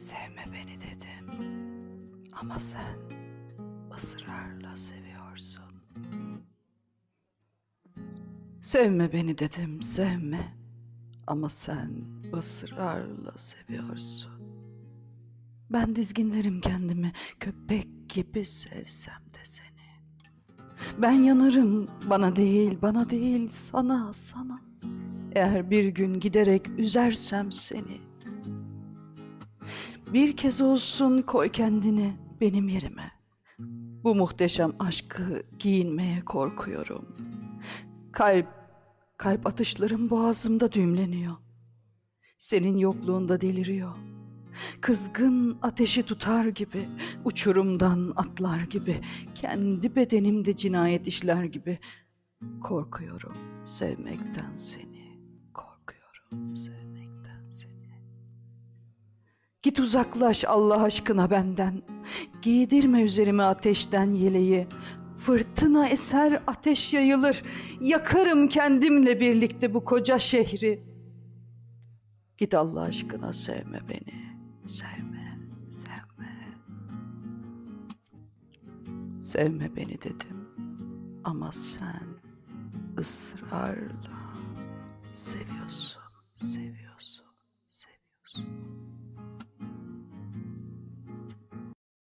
Sevme beni dedim. Ama sen ısrarla seviyorsun. Sevme beni dedim, sevme. Ama sen ısrarla seviyorsun. Ben dizginlerim kendimi köpek gibi sevsem de seni. Ben yanarım bana değil, bana değil sana, sana. Eğer bir gün giderek üzersem seni. Bir kez olsun koy kendini benim yerime. Bu muhteşem aşkı giyinmeye korkuyorum. Kalp, kalp atışlarım boğazımda düğümleniyor. Senin yokluğunda deliriyor. Kızgın ateşi tutar gibi, uçurumdan atlar gibi, kendi bedenimde cinayet işler gibi. Korkuyorum sevmekten seni, korkuyorum sevmekten. Git uzaklaş Allah aşkına benden. Giydirme üzerime ateşten yeleği. Fırtına eser ateş yayılır. Yakarım kendimle birlikte bu koca şehri. Git Allah aşkına sevme beni. Sevme, sevme. Sevme beni dedim. Ama sen ısrarla seviyorsun, seviyorsun.